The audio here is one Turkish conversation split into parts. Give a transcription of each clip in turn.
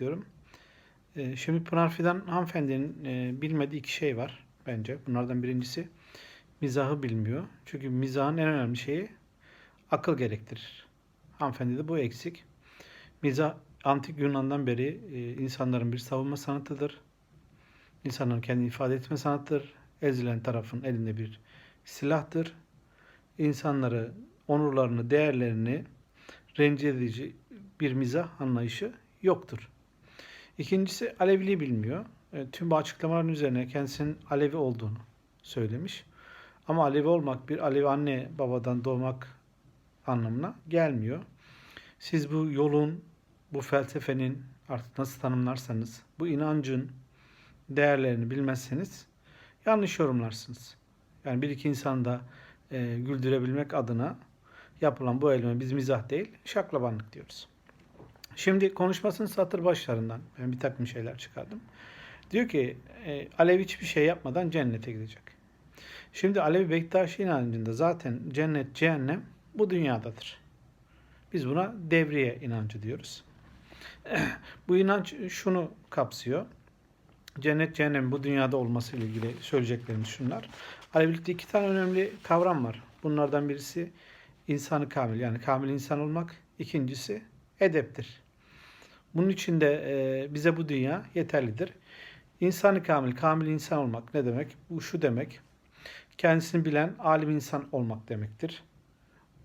istiyorum. E, şimdi Pınar Fidan hanımefendinin e, bilmediği iki şey var bence. Bunlardan birincisi mizahı bilmiyor. Çünkü mizahın en önemli şeyi akıl gerektirir. Hanımefendi de bu eksik. Mizah antik Yunan'dan beri e, insanların bir savunma sanatıdır. İnsanların kendini ifade etme sanatıdır. Ezilen tarafın elinde bir silahtır. İnsanları, onurlarını, değerlerini rencide edici bir mizah anlayışı yoktur. İkincisi Aleviliği bilmiyor. E, tüm bu açıklamaların üzerine kendisinin Alevi olduğunu söylemiş. Ama Alevi olmak bir Alevi anne babadan doğmak anlamına gelmiyor. Siz bu yolun, bu felsefenin artık nasıl tanımlarsanız, bu inancın değerlerini bilmezseniz yanlış yorumlarsınız. Yani bir iki insan da e, güldürebilmek adına yapılan bu eyleme biz mizah değil, şaklabanlık diyoruz. Şimdi konuşmasının satır başlarından ben bir takım şeyler çıkardım. Diyor ki e, Alev hiçbir şey yapmadan cennete gidecek. Şimdi Alevi Bektaşi inancında zaten cennet, cehennem bu dünyadadır. Biz buna devriye inancı diyoruz. bu inanç şunu kapsıyor. Cennet, cehennem bu dünyada olması ile ilgili söyleyeceklerimiz şunlar. Alevilikte iki tane önemli kavram var. Bunlardan birisi insanı kamil yani kamil insan olmak. İkincisi edeptir. Bunun için de e, bize bu dünya yeterlidir. İnsanı kamil, kamil insan olmak ne demek? Bu şu demek. Kendisini bilen alim insan olmak demektir.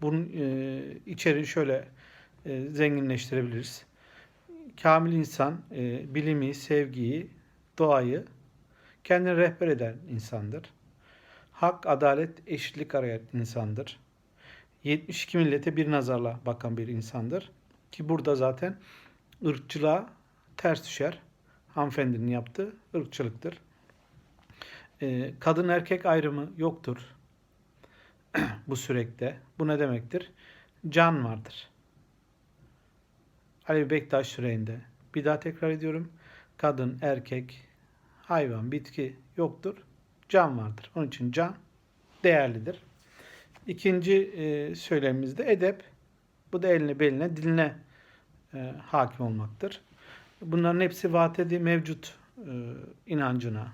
Bunun e, içeriği şöyle e, zenginleştirebiliriz. Kamil insan e, bilimi, sevgiyi, doğayı kendine rehber eden insandır. Hak, adalet, eşitlik arayan insandır. 72 millete bir nazarla bakan bir insandır. Ki burada zaten ırkçılığa ters düşer. Hanımefendinin yaptığı ırkçılıktır. Ee, kadın erkek ayrımı yoktur bu sürekte. Bu ne demektir? Can vardır. Ali Bektaş süreğinde. Bir daha tekrar ediyorum. Kadın, erkek, hayvan, bitki yoktur. Can vardır. Onun için can değerlidir. İkinci e, söylemimiz de edep. Bu da eline, beline, diline e, hakim olmaktır. Bunların hepsi vatedi mevcut e, inancına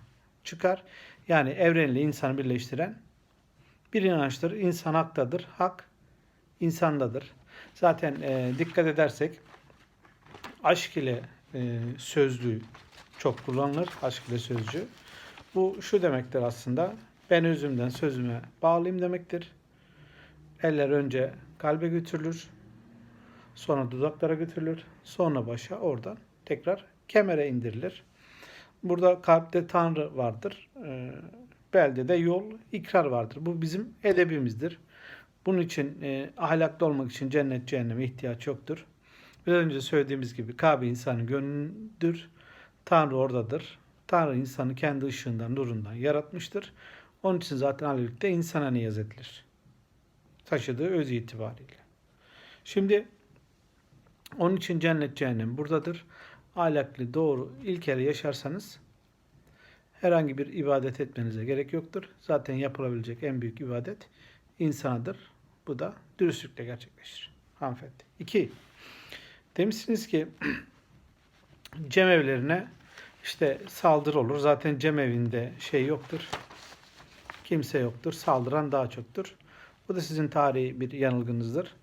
çıkar. Yani evrenle insanı birleştiren bir inançtır. İnsan haktadır. Hak insandadır. Zaten e, dikkat edersek aşk ile e, sözlüğü çok kullanılır. Aşk ile sözcüğü. Bu şu demektir aslında. Ben özümden sözüme bağlıyım demektir. Eller önce kalbe götürülür. Sonra dudaklara götürülür. Sonra başa oradan tekrar kemere indirilir. Burada kalpte Tanrı vardır. E, belde de yol, ikrar vardır. Bu bizim edebimizdir. Bunun için e, ahlaklı olmak için cennet cehenneme ihtiyaç yoktur. Biraz önce söylediğimiz gibi Kabe insanın gönlüdür. Tanrı oradadır. Tanrı insanı kendi ışığından, nurundan yaratmıştır. Onun için zaten Alevilikte insana niyaz edilir. Taşıdığı öz itibariyle. Şimdi onun için cennet cehennem buradadır. Ahlaklı, doğru, ilkeli yaşarsanız herhangi bir ibadet etmenize gerek yoktur. Zaten yapılabilecek en büyük ibadet insanadır. Bu da dürüstlükle gerçekleşir. Hanımefendi. İki, demişsiniz ki cemevlerine işte saldırı olur. Zaten cemevinde şey yoktur. Kimse yoktur. Saldıran daha çoktur. Bu da sizin tarihi bir yanılgınızdır.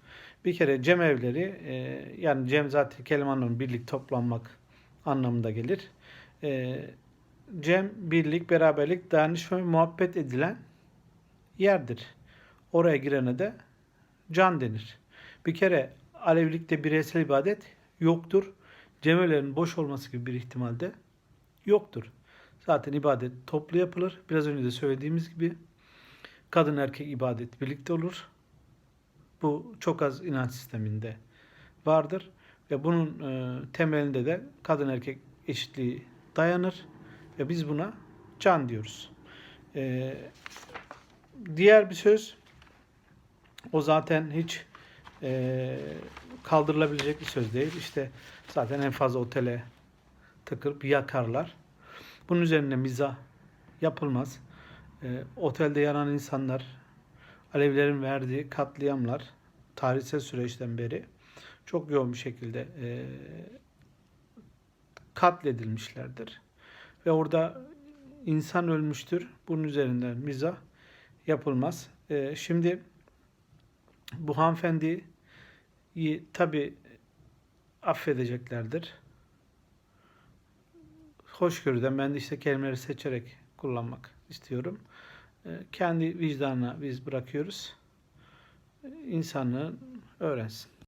Bir kere cemevleri e, yani cem zaten kelime anlamı birlik toplanmak anlamında gelir. E, cem, birlik, beraberlik, dayanışma ve muhabbet edilen yerdir. Oraya girene de can denir. Bir kere Alevilikte bireysel ibadet yoktur. Cemevlerin boş olması gibi bir ihtimalde yoktur. Zaten ibadet toplu yapılır. Biraz önce de söylediğimiz gibi kadın erkek ibadet birlikte olur. Bu çok az inanç sisteminde vardır ve bunun e, temelinde de kadın erkek eşitliği dayanır ve biz buna can diyoruz. E, diğer bir söz o zaten hiç e, kaldırılabilecek bir söz değil. İşte zaten en fazla otele tıkırıp yakarlar. Bunun üzerine mizah yapılmaz. E, otelde yanan insanlar, Alevilerin verdiği katliamlar tarihsel süreçten beri çok yoğun bir şekilde e, katledilmişlerdir. Ve orada insan ölmüştür. Bunun üzerinden mizah yapılmaz. Ee, şimdi bu hanımefendiyi tabi affedeceklerdir. Hoşgörüden ben de işte kelimeleri seçerek kullanmak istiyorum. Ee, kendi vicdanına biz bırakıyoruz. İnsanlığı öğrensin.